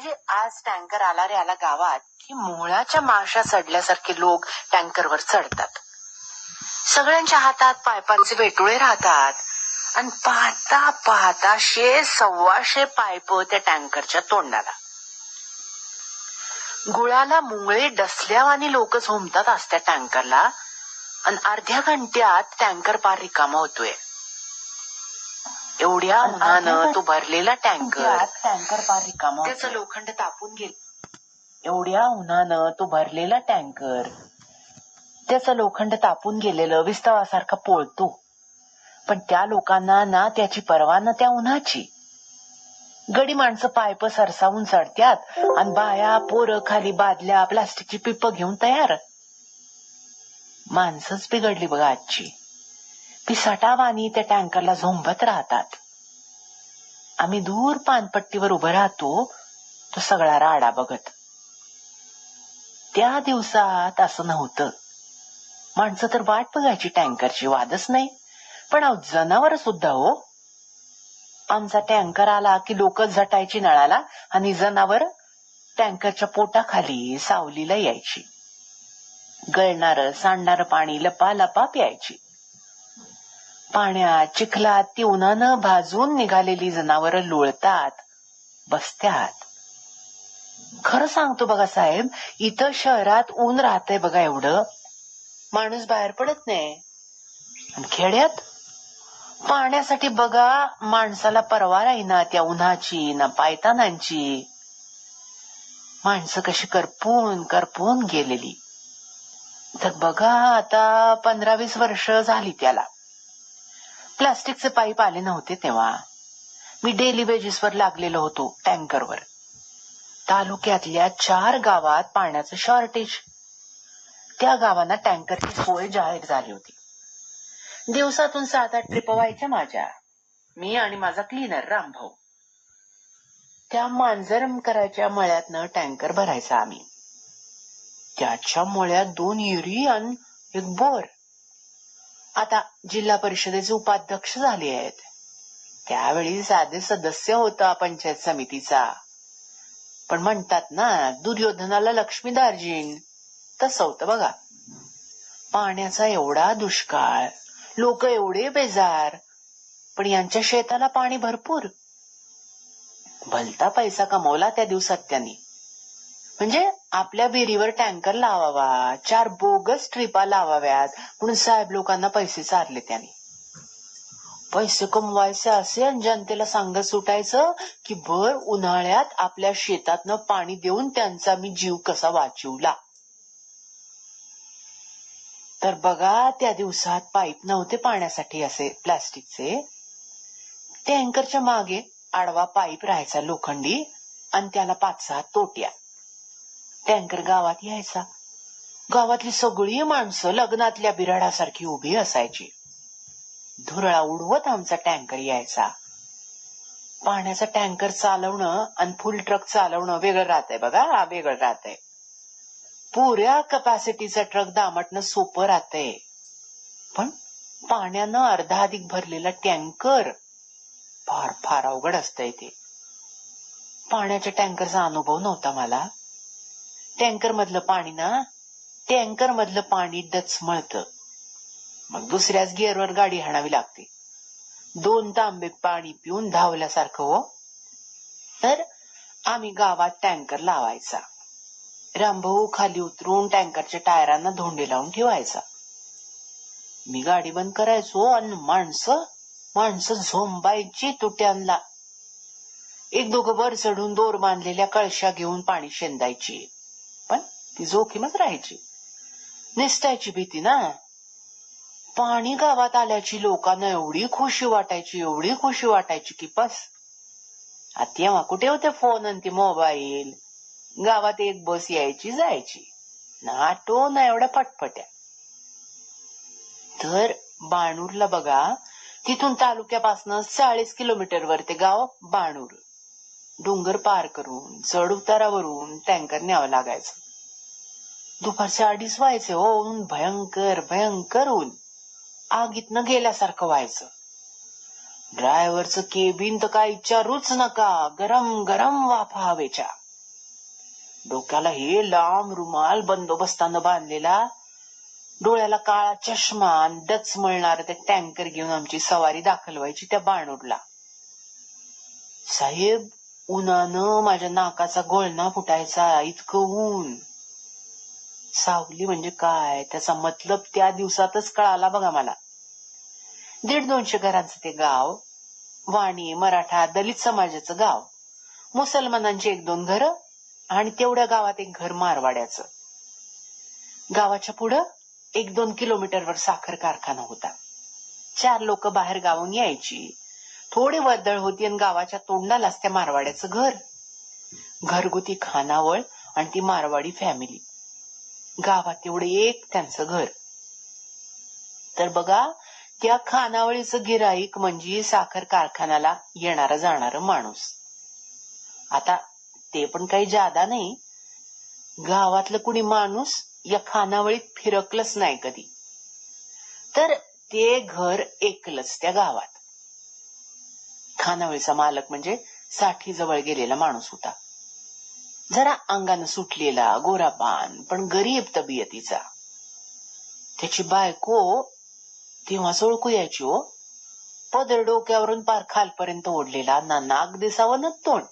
म्हणजे आज टँकर आला रे आला गावात की मुळाच्या माशा चढल्यासारखे लोक टँकरवर चढतात. सगळ्यांच्या हातात पायपांचे वेटुळे राहतात. आणि पाहता पाहता शे सव्वाशे पायप त्या टँकरच्या तोंडाला. गुळाला मुंगळे डसल्यावानी लोक आज असत्या टँकरला. आणि अर्ध्या घंट्यात टँकर पार रिकामा होतोय. एवढ्या उन्हानं तो भरलेला टँकर. टँकर पार रिकामा त्याचं लोखंड तापून गेल एवढ्या उन्हानं तो भरलेला टँकर. त्याचं लोखंड तापून गेलेलं विस्तवासारखा पोळतो. पण त्या लोकांना ना त्याची पर्वा ना त्या उन्हाची. गडी माणसं पायप सरसावून चढत्यात आणि बाया पोरं खाली बादल्या प्लास्टिकची पिप घेऊन तयार. माणसंच बिघडली बघा आजची. पिसाटावानी त्या टँकरला झोंबत राहतात. आम्ही दूर पानपट्टीवर उभं राहतो तो सगळा राडा बघत. त्या दिवसात असं नव्हतं. माणसं तर वाट बघायची टँकरची वादच नाही. पण अहो जनावर सुद्धा हो. आमचा टँकर आला की लोक झटायची नळाला आणि जनावर टँकरच्या पोटाखाली सावलीला यायची. गळणार सांडणार पाणी लपा लपा प्यायची पाण्यात चिखलात ती उन्हानं भाजून निघालेली जनावरं लोळतात बसत्यात. खरं सांगतो बघा साहेब इथं शहरात ऊन राहतंय बघा एवढं. माणूस बाहेर पडत नाही. आणि खेड्यात? पाण्यासाठी बघा माणसाला परवा ना त्या उन्हाची ना पायतानांची. माणसं कशी करपून करपून गेलेली. तर बघा आता पंधरा वीस वर्ष झाली त्याला. प्लास्टिकचे पाईप आले नव्हते तेव्हा. मी डेली वेजेसवर लागलेलो होतो टँकरवर. तालुक्यातल्या चार गावात पाण्याचं शॉर्टेज. त्या गावांना टँकरची सोय जाहीर झाली होती. दिवसातून सात आठ ट्रिप व्हायच्या माझ्या. मी आणि माझा क्लीनर रामभाऊ. त्या मांजरमकराच्या मळ्यातनं टँकर भरायचा आम्ही. त्याच्या मळ्यात दोन युरी आणि एक बोर. आता जिल्हा परिषदेचे उपाध्यक्ष झाले आहेत. त्यावेळी साधे सदस्य होता पंचायत समितीचा. पण म्हणतात ना दुर्योधनाला लक्ष्मी दार्जिन तसं होतं बघा. पाण्याचा एवढा दुष्काळ लोक एवढे बेजार पण यांच्या शेताला पाणी भरपूर. भलता पैसा कमवला त्या दिवसात त्यांनी. म्हणजे आपल्या विहिरीवर टँकर लावावा चार बोगस ट्रिपा लावाव्यात म्हणून साहेब लोकांना पैसे चारले त्यांनी. पैसे कमवायचे असे आणि जनतेला सांगत सुटायचं की भर उन्हाळ्यात आपल्या शेतातनं पाणी देऊन त्यांचा मी जीव कसा वाचवला? तर बघा त्या दिवसात पाईप नव्हते पाण्यासाठी असे प्लास्टिकचे. टँकरच्या मागे आडवा पाईप राहायचा लोखंडी आणि त्याला पाच सहा तोट्या. टँकर गावात यायचा. गावातली सगळी माणसं लग्नातल्या बिराडासारखी उभी असायची. धुरळा उडवत आमचा टँकर यायचा. पाण्याचा टँकर चालवणं आणि फुल ट्रक चालवणं वेगळं राहतंय बघा हा वेगळं राहतंय. पुऱ्या कपॅसिटीचा ट्रक दामटणं सोपं राहतंय. पण पाण्यानं अर्धा अधिक भरलेला टँकर फार फार अवघड असतंय ते. पाण्याच्या टँकरचा अनुभव नव्हता मला. टँकर मधलं पाणी ना टँकर मधलं पाणी डचमळत मग दुसऱ्याच गिअरवर गाडी हाणावी लागते. दोन तांबे पाणी पिऊन धावल्यासारखं हो. तर आम्ही गावात टँकर लावायचा. रामभाऊ खाली उतरून टँकरच्या टायरांना धोंडे लावून ठेवायचा. मी गाडी बंद करायचो आणि माणसं माणसं झोंबायची तुट्यांना. एक दोघं वर चढून दोर बांधलेल्या कळशा घेऊन पाणी शेंदायची. ती जोखीमच राहायची. निसत्याची भीती ना. पाणी गावात आल्याची लोकांना एवढी खुशी वाटायची एवढी खुशी वाटायची की बस. आ तेव्हा कुठे होते फोन आणि ते मोबाईल गावात एक बस यायची जायची. ना तो ना एवढ्या फटफट्या तर बाणूरला बघा तिथून तालुक्यापासून चाळीस किलोमीटरवर ते गाव बाणूर. डोंगर पार करून चढ उतारावरून टँकर न्यावं लागायचं. दुपारचे अडीच व्हायचे हो ऊन भयंकर भयंकर ऊन. आगीतनं गेल्यासारखं व्हायचं. ड्रायव्हरचं केबिन तर काय विचारूच नका गरम गरम वाफा हवेच्या. डोक्याला हे लांब रुमाल बंदोबस्तानं बांधलेला डोळ्याला काळा चष्मा आणि डच मळणार ते टँकर घेऊन आमची सवारी दाखल व्हायची त्या बाणूरला. साहेब उन्हानं माझ्या नाकाचा गोळणा फुटायचा इतकं ऊन. सावली म्हणजे काय? त्याचा मतलब त्या दिवसातच कळाला बघा मला. दीड दोनशे घरांचं ते गाव वाणी मराठा दलित समाजाचं गाव. मुसलमानांची एक दोन घर आणि तेवढ्या गावात एक घर मारवाड्याचं. गावाच्या पुढं एक दोन किलोमीटरवर साखर कारखाना होता. चार लोक बाहेर गावून यायची. थोडी वर्दळ होती आणि गावाच्या तोंडालाच त्या मारवाड्याचं घर. घरगुती खानावळ आणि ती मारवाडी फॅमिली गावात एवढं एक त्यांचं घर. तर बघा त्या खानावळीचं गिराईक म्हणजे साखर कारखान्याला येणारा जाणारा माणूस. आता ते पण काही जादा नाही. गावातलं कुणी माणूस या खानावळीत फिरकलंच नाही कधी. तर ते घर एकलंच त्या गावात. खानावळीचा मालक म्हणजे साठी जवळ गेलेला माणूस होता. जरा अंगानं सुटलेला गोरापान पण गरीब तब्येतीचा. त्याची बायको तेव्हाच ओळखू यायची हो. पदर डोक्यावरून पार खालपर्यंत ओढलेला ना नाग दिसावं ना तोंड.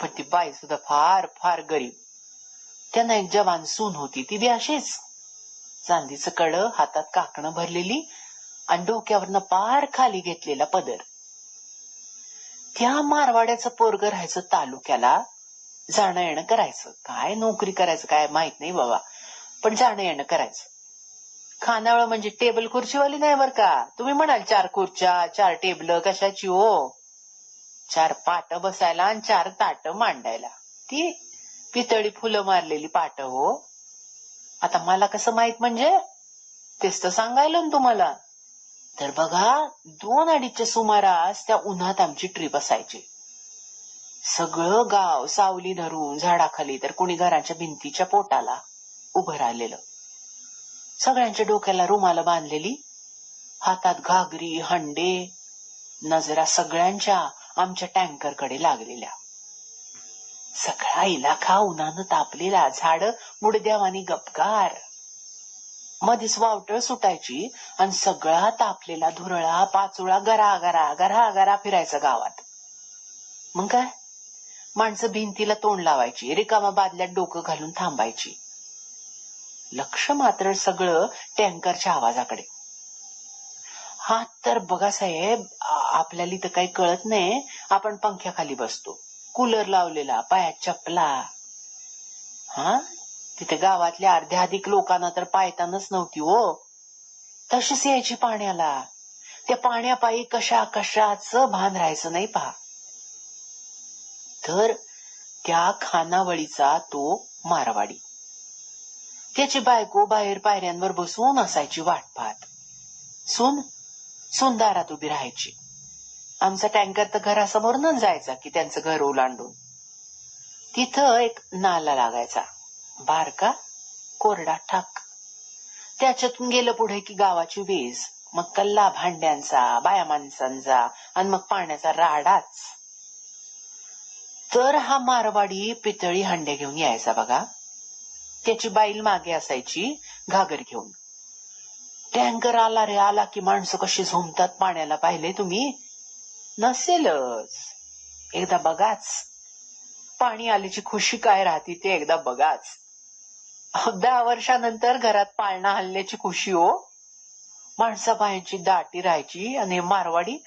पण ती बाई सुद्धा फार फार गरीब. त्यांना एक जवान सून होती ती बी अशीच. चांदीचं कड हातात काकणं भरलेली आणि डोक्यावरनं पार खाली घेतलेला पदर. त्या मारवाड्याचं पोरग राहायचं तालुक्याला जाणं येणं करायचं. काय नोकरी करायचं काय माहीत नाही बाबा. पण जाणं येणं करायचं. खानावळ म्हणजे टेबल खुर्चीवाली नाही बर का? तुम्ही म्हणाल चार खुर्च्या चार टेबल कशाची हो? चार पाट बसायला आणि चार ताट मांडायला. ती पितळी फुलं मारलेली पाट हो. आता मला कसं माहीत म्हणजे? तेच तर सांगायला ना तुम्हाला. तर बघा दोन अडीचच्या सुमारास त्या उन्हात आमची ट्रिप असायची. सगळं गाव सावली धरून झाडाखाली तर कुणी घराच्या भिंतीच्या पोटाला उभं राहिलेलं. सगळ्यांच्या डोक्याला रुमाला बांधलेली हातात घागरी हंडे नजरा सगळ्यांच्या आमच्या टँकरकडे लागलेल्या. सगळा इलाका उन्हानं तापलेला झाड मुडद्यावानी गपगार. मधीच वावटळ सुटायची आणि सगळा तापलेला धुरळा पाचोळा गरा गरा गरा गरा फिरायचा गावात. मग काय? माणसं भिंतीला तोंड लावायची रिकामा बादल्यात डोकं घालून थांबायची. लक्ष मात्र सगळं टँकरच्या आवाजाकडे. हा तर बघा साहेब आपल्याला इथं काही कळत नाही. आपण पंख्याखाली बसतो. कूलर लावलेला पायात चपला. हा? तिथे गावातल्या अर्ध्या अधिक लोकांना तर पायतानच नव्हती हो. तशीच यायची पाण्याला. त्या पाण्यापायी कशा कशाच भान राहायचं नाही पहा. तर त्या खानावळीचा तो मारवाडी. त्याची बायको बाहेर पायऱ्यांवर बसून असायची वाट पाहत सून सून दारात उभी राहायची. आमचा टँकर तर घरासमोर न जायचा की त्यांचं घर ओलांडून. तिथं एक नाला लागायचा. बारका कोरडा ठाक. त्याच्यातून गेलं पुढे की गावाची वीज मग कल्ला भांड्यांचा बाया माणसांचा आणि मग पाण्याचा राडाच. तर हा मारवाडी पितळी हंडे घेऊन यायचा बघा त्याची बाईल मागे असायची घागर घेऊन. टँकर आला रे आला की माणसं कशी झोमतात पाण्याला पाहिले तुम्ही? नसेलच. एकदा बघाच. पाणी आल्याची खुशी काय राहते ते एकदा बघाच. दहा वर्षानंतर घरात पाळणा हल्ल्याची खुशी हो. माणसाबायांची दाटी राहायची आणि मारवाडी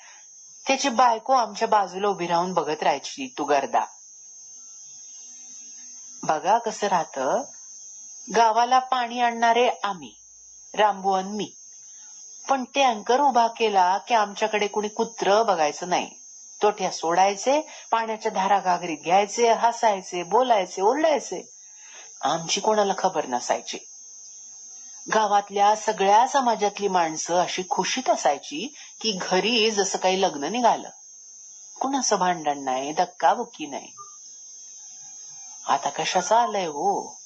त्याची बायको आमच्या बाजूला उभी राहून बघत राहायची तू गर्दा. बघा कसं राहतं. गावाला पाणी आणणारे आम्ही रामबू आणि मी. पण टँकर उभा केला की आमच्याकडे कुणी कुत्र बघायचं नाही. तोट्या सोडायचे पाण्याच्या धारा घागरीत घ्यायचे हसायचे बोलायचे ओरडायचे. आमची कोणाला खबर नसायची. गावातल्या सगळ्या समाजातली माणसं अशी खुशीत असायची की घरी जसं काही लग्न निघालं. कुणाचं भांडण नाही धक्काबुक्की नाही. आता कशाचा आलाय हो?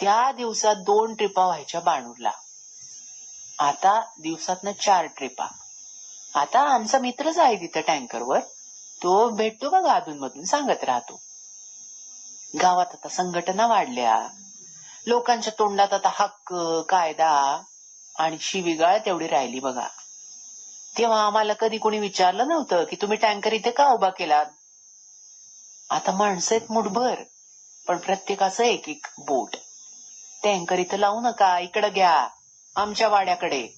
त्या दिवसात दोन ट्रिपा व्हायच्या बाणूरला. आता दिवसातनं चार ट्रिपा. आता आमचा मित्रच आहे तिथं टँकरवर. तो भेटतो बघा अधून मधून सांगत राहतो. गावात आता संघटना वाढल्या. लोकांच्या तोंडात आता हक्क कायदा आणि शिवीगाळ तेवढी राहिली बघा. तेव्हा आम्हाला कधी कोणी विचारलं नव्हतं की तुम्ही टँकर इथे का उभा केलात? आता माणसं आहेत मुठभर. पण प्रत्येकाचं एक एक बोट टँकर इथं लावू नका इकडं घ्या आमच्या वाड्याकडे.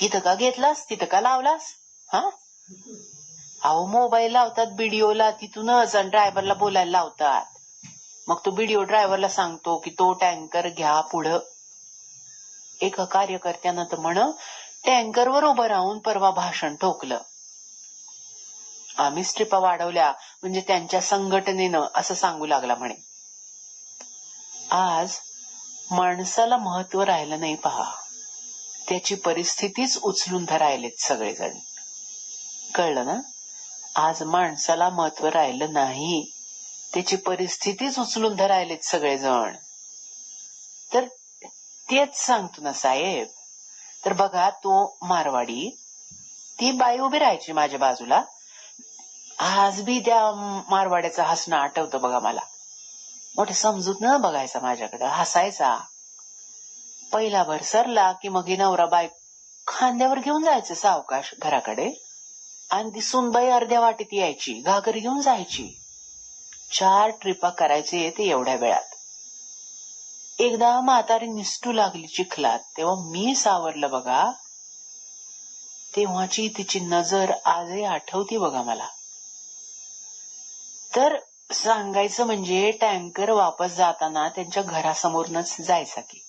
तिथं का घेतलास तिथं का लावलास? हा? अहो मोबाईल लावतात बीडीओला तिथूनच आणि ड्रायव्हरला बोलायला लावतात. मग तो बीडीओ ड्रायव्हरला सांगतो की तो टँकर घ्या पुढं. एका कार्यकर्त्यानं तर म्हण टँकरवर उभं राहून परवा भाषण ठोकलं. आम्ही स्ट्रिपा वाढवल्या म्हणजे त्यांच्या संघटनेनं असं सांगू लागला म्हणे. आज माणसाला महत्त्व राहिलं नाही पहा. त्याची परिस्थितीच उचलून धरायलेत सगळेजण. कळलं ना? आज माणसाला महत्त्व राहिलं नाही. त्याची परिस्थितीच उचलून धरायलेत सगळेजण. तर तेच सांगतो ना साहेब. तर बघा तो मारवाडी ती बाई उभी राहायची माझ्या बाजूला. आज बी त्या मारवाड्याचं हसणं आठवतं बघा मला. मोठे समजूत न बघायचा माझ्याकडे हसायचा. पहिला भर सरला की मग नवरा बाय खांद्यावर घेऊन जायचं सावकाश घराकडे. आणि ती सुनबाई अर्ध्या वाटेत यायची घागर घेऊन जायची. चार ट्रिपा करायचे ते एवढ्या वेळात. एकदा म्हातारी निसटू लागली चिखलात तेव्हा मी सावरलं बघा. तेव्हाची तिची नजर आजही आठवती बघा मला. तर सांगायचं म्हणजे टँकर वापस जाताना त्यांच्या घरासमोरनच जायचा की.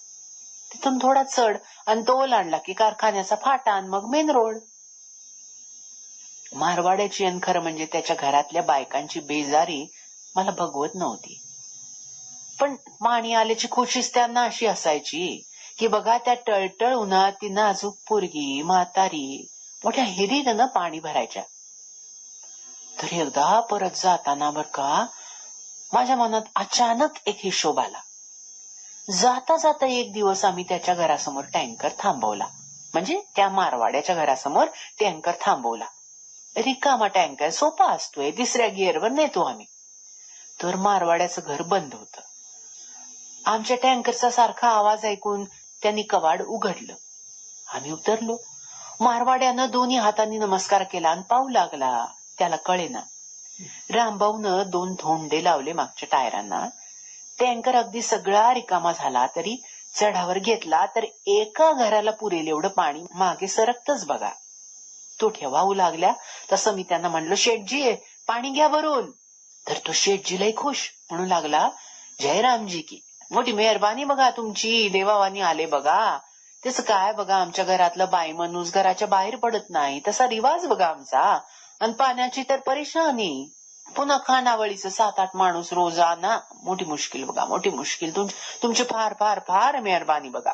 तिथून थोडा चढ आणि तो ओलांडला की कारखान्याचा फाटा आणि मग मेन रोड. मारवाड्याची आणि खरं म्हणजे त्याच्या घरातल्या बायकांची बेजारी मला भगवत नव्हती. पण पाणी आल्याची खुशीच त्यांना अशी असायची की बघा त्या टळटळ उन्हात ती नाजूक पोरगी म्हातारी मोठ्या हिरीनं पाणी भरायच्या. तर एकदा परत जाताना बर का माझ्या मनात अचानक एक हिशोब आला. जाता जाता एक दिवस आम्ही त्याच्या घरासमोर टँकर थांबवला. म्हणजे त्या मारवाड्याच्या घरासमोर टँकर थांबवला. रिकामा टँकर सोपा असतोय तिसऱ्या गिअरवर नेतो आम्ही. तर मारवाड्याचं घर बंद होत. आमच्या टँकरचा सारखा आवाज ऐकून त्यांनी कवाड उघडलं. आम्ही उतरलो. मारवाड्यानं दोन्ही हातांनी नमस्कार केला आणि पाऊ लागला. त्याला कळेना. रामभाऊनं दोन धोंडे लावले मागच्या टायरांना. टँकर अगदी सगळा रिकामा झाला तरी चढावर घेतला तर एका घराला पुरेल एवढं पाणी मागे सरकतच बघा. तो ठेवाऊ लागल्या तसं मी त्यांना म्हणलं शेटजी पाणी घ्या भरून. तर तो शेटजीलाही खुश म्हणू लागला जय रामजी की. मोठी मेहरबानी बघा तुमची देवावानी आले बघा. त्याच काय बघा आमच्या घरातलं बाई माणूस घराच्या बाहेर पडत नाही तसा रिवाज बघा आमचा. आणि पाण्याची तर परेशानी. पुन्हा खानावळीचं सात आठ माणूस रोजाना मोठी मुश्किल बघा मोठी मुश्किल. तुमची फार फार फार मेहरबानी बघा.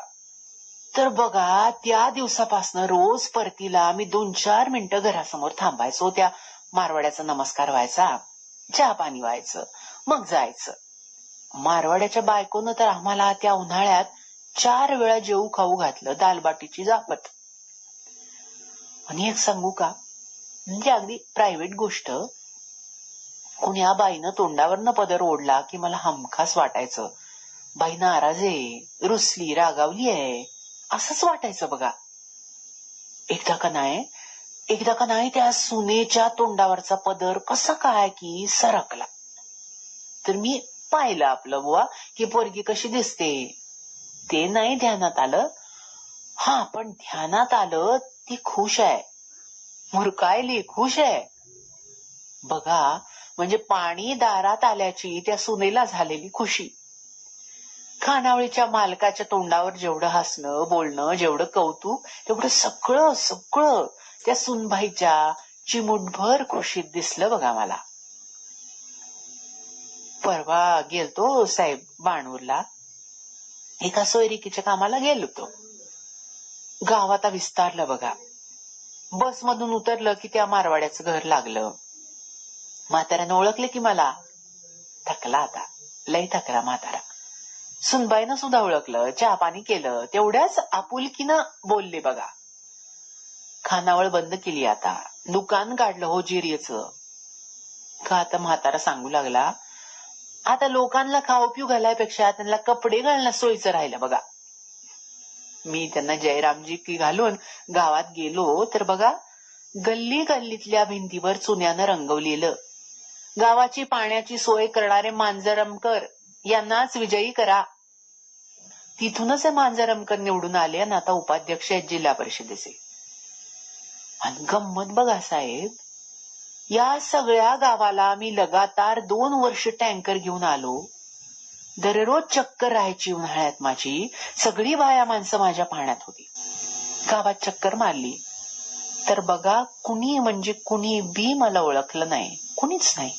तर बघा त्या दिवसापासनं रोज परतीला आम्ही दोन चार मिनिटं घरासमोर थांबायचो. त्या मारवाड्याचा नमस्कार व्हायचा चहा पाणी व्हायचं मग जायचं. मारवाड्याच्या बायकोनं तर आम्हाला त्या उन्हाळ्यात चार वेळा जेऊ खाऊ घातलं दालबाटीची जापत. आणि एक सांगू का? म्हणजे अगदी प्रायव्हेट गोष्ट. कुण्या बाईनं तोंडावरनं पदर ओढला की मला हमखास वाटायचं. बाई नाराज आहे रुसली रागावली आहे. असंच वाटायचं बघा. एकदा का नाही एकदा का नाही त्या सुनेच्या तोंडावरचा पदर कसा काय की सरकला. तर मी पाहिलं आपलं बुवा की पोरगी कशी दिसते. ते नाही ध्यानात आलं. हा पण ध्यानात आलं ती खुश आहे. मुरकायली खुश आहे. बघा म्हणजे पाणी दारात आल्याची त्या सुनेला झालेली खुशी. खानावळीच्या मालकाच्या तोंडावर जेवढं हसणं बोलणं जेवढं कौतुक तेवढं सगळं सगळं त्या सुनबाईच्या चिमुटभर खुशीत दिसलं बघा मला. परवा गेलतो साहेब बाणूरला एका सोयरिकीच्या कामाला गेलो होतो. गावात विस्तारलं बघा. बस मधून उतरलं की त्या मारवाड्याचं घर लागलं. म्हाताऱ्यानं ओळखले की मला. थकला आता. लय थकला म्हातारा. सुनबाईनं सुद्धा ओळखलं. चहा पाणी केलं. तेवढ्याच आपुलकीनं बोलले बघा. खानावळ बंद केली आता. दुकान काढलं हो जिरियच का आता म्हातारा सांगू लागला? आता लोकांना खाऊ पिऊ घालायपेक्षा त्यांना कपडे घालणं सोयीचं राहिलं बघा. मी त्यांना जयरामजी की घालून गावात गेलो तर बघा गल्ली गल्लीतल्या भिंतीवर चुन्यानं रंगवलेलं. गावाची पाण्याची सोय करणारे मांजरमकर यांनाच विजयी करा. तिथूनच हे मांजरमकर निवडून आले आणि आता उपाध्यक्ष आहेत जिल्हा परिषदेचे. आणि गंमत बघा साहेब या सगळ्या गावाला मी लगातार दोन वर्ष टँकर घेऊन आलो. दररोज चक्कर राहायची उन्हाळ्यात माझी सगळी बाया माणसं माझ्या पाहण्यात होती. गावात चक्कर मारली. तर बघा कुणी म्हणजे कुणी बी मला ओळखलं नाही कुणीच नाही.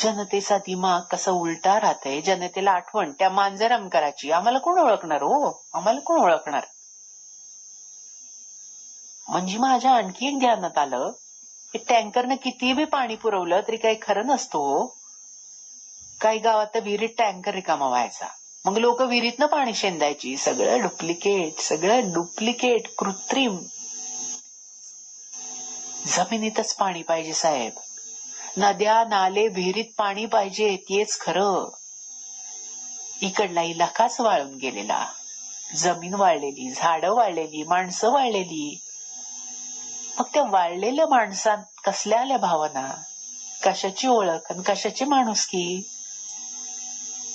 जनतेचा दिमाग कसा उलटा राहतय जनतेला आठवण त्या मांजरम करायची आम्हाला कोण ओळखणार हो? आम्हाला कोण ओळखणार? म्हणजे माझ्या आणखी एक ध्यानात आलं की टँकरनं किती बी पाणी पुरवलं तरी काही खरं नसतो हो. काही गावात विहिरीत टँकर रिकामा व्हायचा. मग लोक विहिरीतनं पाणी शेंदायची. सगळं डुप्लिकेट सगळं डुप्लिकेट कृत्रिम. जमिनीतच पाणी पाहिजे साहेब. नद्या नाले विहिरीत पाणी पाहिजे तेच खरं. इकडला इलाकाच वाळून गेलेला. जमीन वाळलेली झाडं वाळलेली माणसं वाळलेली. मग त्या वाळलेल्या माणसात कसल्या आल्या भावना? कशाची ओळख आणि कशाची माणुसकी?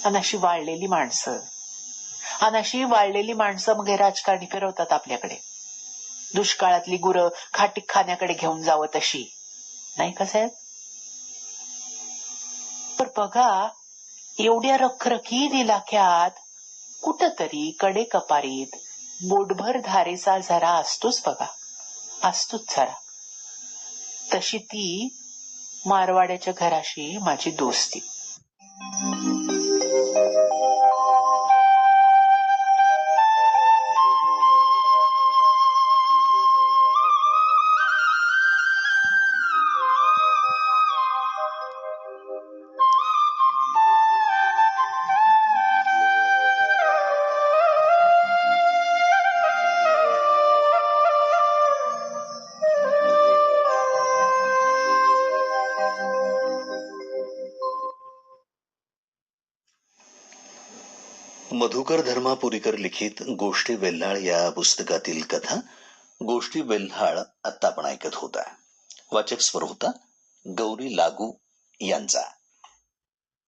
आणि अशी वाळलेली माणसं. आणि अशी वाळलेली माणसं मग हे राजकारणी फिरवतात आपल्याकडे. दुष्काळातली गुरं खाटी खाण्याकडे घेऊन जावं तशी. नाही का साहेब? पर बघा एवढ्या रखरखीत इलाक्यात कुठतरी कडे कपारीत बोटभर धारेचा झरा असतोच बघा. असतोच झरा. तशी ती मारवाड्याच्या घराशी माझी दोस्ती. मधुकर धर्मापुरीकर लिखित गोष्टी वेल्हाळ या पुस्तकातील कथा गोष्टी वेल्हाळ आता आपण ऐकत होता. वाचक स्वर होता गौरी लागू यांचा.